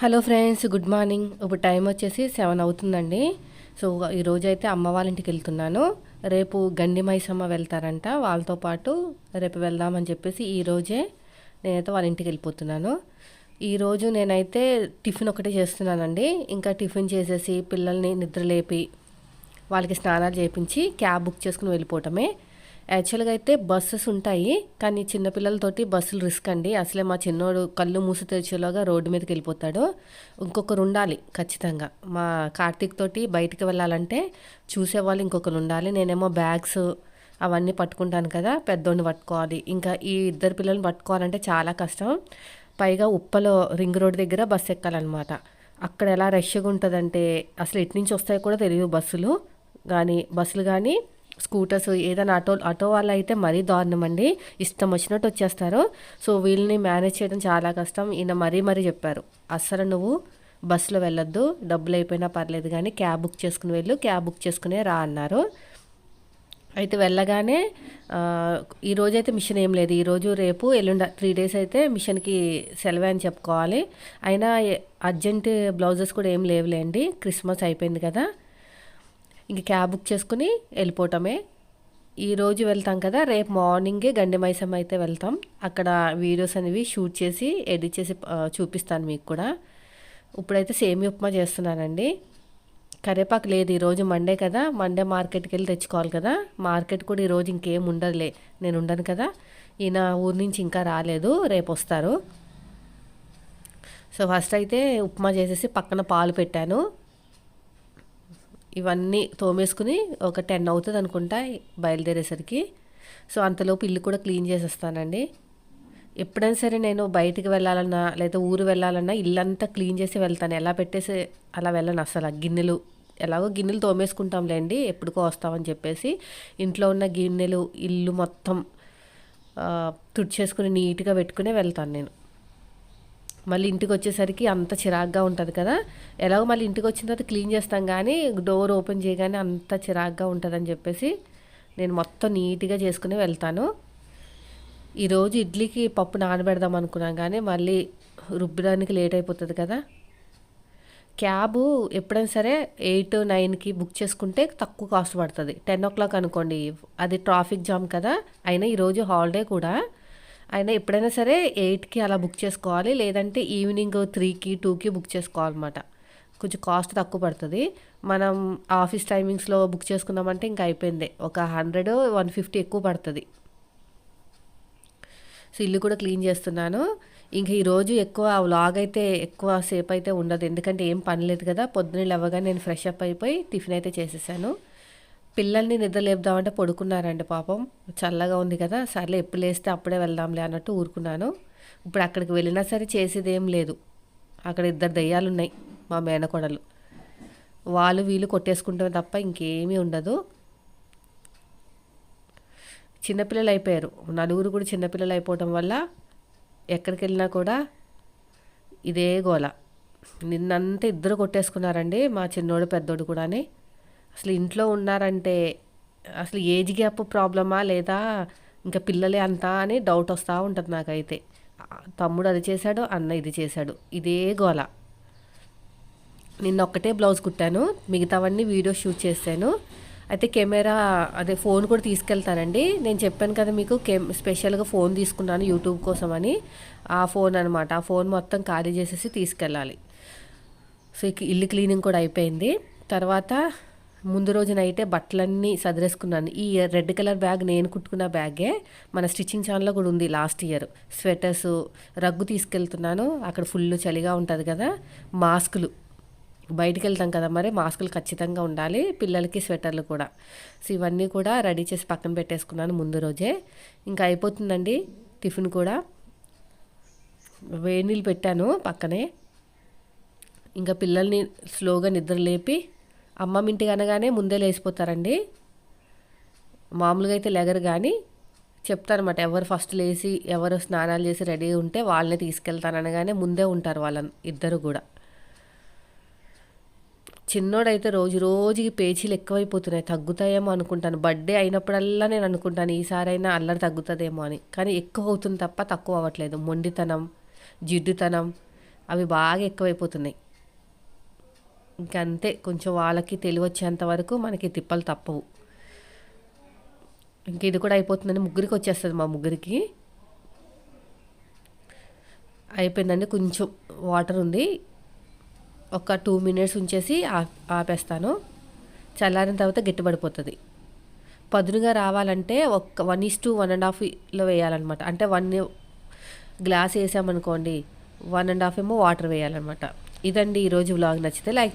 Hello friends good morning. ఇప్పుడు time వచ్చేసి seven అవుతుందండి. సో ఈరోజు అయితే అమ్మ వాళ్ళ ఇంటికి వెళ్తున్నాను. రేపు గండి మైసమ్మ వెళ్తారంట. వాళ్ళతో పాటు రేపు వెళ్దామని చెప్పేసి ఈరోజే నేనైతే వాళ్ళ ఇంటికి వెళ్ళిపోతున్నాను ఈరోజు నేనైతే టిఫిన్ ఒకటే చేస్తున్నానండి. ఇంకా టిఫిన్ చేసేసి పిల్లల్ని నిద్రలేపి వాళ్ళకి స్నానాలు చేయించి క్యాబ్ బుక్ చేసుకుని వెళ్ళిపోవటమే. యాక్చువల్గా అయితే బస్సెస్ ఉంటాయి కానీ చిన్నపిల్లలతోటి బస్సులు రిస్క్ అండి. అసలే మా చిన్నోడు కళ్ళు మూసి తెరిచేలోగా రోడ్డు మీదకి వెళ్ళిపోతాడు. ఇంకొకరు ఉండాలి ఖచ్చితంగా. మా కార్తీక్ తోటి బయటికి వెళ్ళాలంటే చూసేవాళ్ళు ఇంకొకరు ఉండాలి. నేనేమో బ్యాగ్స్ అవన్నీ పట్టుకుంటాను కదా పెద్దోడిని పట్టుకోవాలి. ఇంకా ఈ ఇద్దరు పిల్లల్ని పట్టుకోవాలంటే చాలా కష్టం. పైగా ఉప్పలో రింగ్ రోడ్ దగ్గర బస్సు ఎక్కాలన్నమాట. అక్కడ ఎలా రష్గా ఉంటుందంటే అసలు ఎటు నుంచి వస్తాయో కూడా తెలియదు బస్సులు. కానీ బస్సులు కానీ స్కూటర్స్ ఏదైనా ఆటో ఆటో వాళ్ళు అయితే మరీ దారుణం అండి ఇష్టం వచ్చినట్టు వచ్చేస్తారు. సో వీళ్ళని మేనేజ్ చేయడం చాలా కష్టం. ఈయన మరీ మరీ చెప్పారు. అస్సలు నువ్వు బస్సులో వెళ్ళొద్దు. డబ్బులు అయిపోయినా పర్లేదు కానీ క్యాబ్ బుక్ చేసుకుని వెళ్ళు. క్యాబ్ బుక్ చేసుకునే రా అన్నారు. అయితే వెళ్ళగానే ఈరోజు అయితే మిషన్ ఏం లేదు. ఈరోజు రేపు ఎల్లుండ త్రీ డేస్ అయితే మిషన్కి సెలవే అని చెప్పుకోవాలి. అయినా అర్జెంట్ బ్లౌజెస్ కూడా ఏం లేవులేండి క్రిస్మస్ అయిపోయింది కదా. ఇంక క్యాబ్ బుక్ చేసుకుని వెళ్ళిపోవటమే. ఈరోజు వెళ్తాం కదా రేపు మార్నింగే గండిమైసమ్మ అయితే వెళ్తాం. అక్కడ వీడియోస్ అనేవి షూట్ చేసి ఎడిట్ చేసి చూపిస్తాను మీకు కూడా. ఇప్పుడైతే సేమి ఉప్మా చేస్తున్నానండి. కరేపాకు లేదు ఈరోజు మండే కదా. మండే మార్కెట్కి వెళ్ళి తెచ్చుకోవాలి కదా. మార్కెట్ కూడా ఈరోజు ఇంకేం ఉండదులే. నేను ఉండను కదా. ఈయన ఊరి నుంచి ఇంకా రాలేదు. రేపు వస్తారు. సో ఫస్ట్ అయితే ఉప్మా చేసేసి పక్కన పాలు పెట్టాను. ఇవన్నీ తోమేసుకుని ఒక టెన్ అవుతుంది అనుకుంటా బయలుదేరేసరికి. సో అంతలోపు ఇల్లు కూడా క్లీన్ చేసేస్తానండి. ఎప్పుడైనా సరే నేను బయటికి వెళ్ళాలన్నా లేదా ఊరు వెళ్ళాలన్నా ఇల్లంతా క్లీన్ చేసి వెళ్తాను. ఎలా పెట్టేసి అలా వెళ్ళను అసలు. గిన్నెలు ఎలాగో గిన్నెలు తోమేసుకుంటాంలేండి ఎప్పుడుకో వస్తామని చెప్పేసి. ఇంట్లో ఉన్న గిన్నెలు ఇల్లు మొత్తం తుడిచేసుకుని నీట్గా పెట్టుకునే వెళ్తాను నేను. మళ్ళీ ఇంటికి వచ్చేసరికి అంత చిరాగ్గా ఉంటుంది కదా. ఎలాగో మళ్ళీ ఇంటికి వచ్చిన తర్వాత క్లీన్ చేస్తాం కానీ డోర్ ఓపెన్ చేయగానే అంత చిరాగ్గా ఉంటుందని చెప్పేసి నేను మొత్తం నీట్గా చేసుకుని వెళ్తాను. ఈరోజు ఇడ్లీకి పప్పు నానబెడదాం అనుకున్నాం కానీ మళ్ళీ రుబ్బడానికి లేట్ అయిపోతుంది కదా. క్యాబు ఎప్పుడైనా సరే ఎయిట్ నైన్కి బుక్ చేసుకుంటే తక్కువ కాస్ట్ పడుతుంది. టెన్ ఓ క్లాక్ అనుకోండి అది ట్రాఫిక్ జామ్ కదా. అయినా ఈరోజు హాలిడే కూడా. అయినా ఎప్పుడైనా సరే ఎయిట్కి అలా బుక్ చేసుకోవాలి లేదంటే ఈవినింగ్ త్రీకి టూకి బుక్ చేసుకోవాలన్నమాట. కొంచెం కాస్ట్ తక్కువ పడుతుంది. మనం ఆఫీస్ టైమింగ్స్లో బుక్ చేసుకున్నామంటే ఇంకా అయిపోయింది. ఒక హండ్రెడ్ వన్ ఫిఫ్టీ ఎక్కువ పడుతుంది. సో ఇల్లు కూడా క్లీన్ చేస్తున్నాను. ఇంక ఈరోజు ఎక్కువ వ్లాగ్ అయితే ఎక్కువ సేపు అయితే ఉండదు. ఎందుకంటే ఏం పని లేదు కదా. పొద్దున్న లేవగానే నేను ఫ్రెష్ అప్ అయిపోయి టిఫిన్ అయితే చేసేసాను. పిల్లల్ని నిద్ర లేపుదామంటే పడుకున్నారండి పాపం. చల్లగా ఉంది కదా సర్లే ఎప్పుడు లేస్తే అప్పుడే వెళ్దాంలే అన్నట్టు ఊరుకున్నాను. ఇప్పుడు అక్కడికి వెళ్ళినా సరే చేసేదేం లేదు. అక్కడ ఇద్దరు దయ్యాలు ఉన్నాయి మా మేనకోడలు. వాళ్ళు వీళ్ళు కొట్టేసుకుంటే తప్ప ఇంకేమీ ఉండదు. చిన్నపిల్లలు అయిపోయారు. నలుగురు కూడా చిన్నపిల్లలు అయిపోవటం వల్ల ఎక్కడికి వెళ్ళినా కూడా ఇదే గోల. నిన్నంతా ఇద్దరు కొట్టేసుకున్నారండి మా చిన్నోడు పెద్దోడు కూడాని. అసలు ఇంట్లో ఉన్నారంటే అసలు ఏజ్ గ్యాప్ ప్రాబ్లమా లేదా ఇంకా పిల్లలే అంతా అని డౌట్ వస్తూ ఉంటుంది నాకైతే. తమ్ముడు అది చేశాడు అన్న ఇది చేశాడు. ఇదే గోల. నిన్న ఒక్కటే బ్లౌజ్ కుట్టాను మిగతావన్నీ వీడియో షూట్ చేశాను. అయితే కెమెరా అదే ఫోన్ కూడా తీసుకెళ్తానండి. నేను చెప్పాను కదా మీకు కెమ్ స్పెషల్గా ఫోన్ తీసుకున్నాను యూట్యూబ్ కోసం అని ఆ ఫోన్ అనమాట ఆ ఫోన్ మొత్తం ఖాళీ చేసేసి తీసుకెళ్ళాలి. సో ఇల్లు క్లీనింగ్ కూడా అయిపోయింది. తర్వాత ముందు రోజు నైటే బట్టలన్నీ సదిరేసుకున్నాను. ఈ రెడ్ కలర్ బ్యాగ్ నేను కుట్టుకున్న బ్యాగే మన స్టిచ్చింగ్ ఛానల్లో కూడా ఉంది లాస్ట్ ఇయర్. స్వెటర్స్ రగ్గు తీసుకెళ్తున్నాను. అక్కడ ఫుల్ చలిగా ఉంటుంది కదా మాస్కులు. బయటికి వెళ్తాం కదా మరి మాస్కులు ఖచ్చితంగా ఉండాలి పిల్లలకి స్వెటర్లు కూడా. సో ఇవన్నీ కూడా రెడీ చేసి పక్కన పెట్టేసుకున్నాను ముందు రోజే. ఇంకా అయిపోతుందండి టిఫిన్ కూడా. వేడి నీళ్ళు పెట్టాను పక్కనే. ఇంకా పిల్లల్ని స్లోగా నిద్ర లేపి అమ్మమ్మ ఇంటికి అనగానే ముందే లేచిపోతారండి. మామూలుగా అయితే లెగరు కానీ చెప్తారనమాట ఎవరు ఫస్ట్ లేచి ఎవరు స్నానాలు చేసి రెడీ ఉంటే వాళ్ళని తీసుకెళ్తాను అనగానే ముందే ఉంటారు వాళ్ళని ఇద్దరు కూడా. చిన్నోడైతే రోజు రోజుకి పేచీలు ఎక్కువైపోతున్నాయి తగ్గుతాయేమో అనుకుంటాను. బర్త్డే అయినప్పుడల్లా నేను అనుకుంటాను ఈసారైనా అల్లరి తగ్గుతుందేమో అని. కానీ ఎక్కువ అవుతుంది తప్ప తక్కువ అవ్వట్లేదు. మొండితనం జిడ్డుతనం అవి బాగా ఎక్కువైపోతున్నాయి. ఇంకంతే కొంచెం వాళ్ళకి తెలివచ్చేంత వరకు మనకి తిప్పలు తప్పవు. ఇంక ఇది కూడా అయిపోతుందని ముగ్గురికి వచ్చేస్తుంది మా ముగ్గురికి. అయిపోయిందండి కొంచెం వాటర్ ఉంది. ఒక టూ మినిట్స్ ఉంచేసి ఆపేస్తాను. చల్లారిన తర్వాత గట్టిపడిపోతుంది. పదునుగా రావాలంటే ఒక one is two one and హాఫ్లో వేయాలన్నమాట. అంటే వన్ గ్లాస్ వేసామనుకోండి వన్ అండ్ హాఫ్ ఏమో వాటర్ వేయాలన్నమాట. ఇదండి ఈరోజు వ్లాగ్. నచ్చితే లైక్